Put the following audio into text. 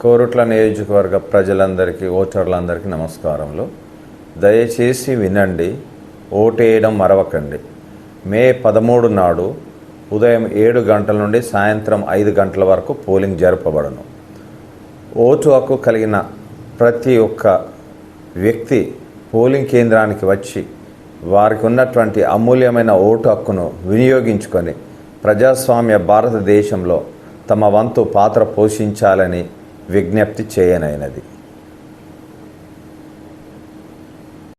కోరుట్ల నియోజకవర్గ ప్రజలందరికీ ఓటర్లందరికీ నమస్కారములు. దయచేసి వినండి ఓటేయడం మరవకండి. మే పదమూడు నాడు ఉదయం ఏడు గంటల నుండి సాయంత్రం ఐదు గంటల వరకు పోలింగ్ జరపబడను. ఓటు హక్కు కలిగిన ప్రతి ఒక్క వ్యక్తి పోలింగ్ కేంద్రానికి వచ్చి వారికి ఉన్నటువంటి అమూల్యమైన ఓటు హక్కును వినియోగించుకొని ప్రజాస్వామ్య భారతదేశంలో తమ వంతు పాత్ర పోషించాలని విజ్ఞప్తి చేయనైనది.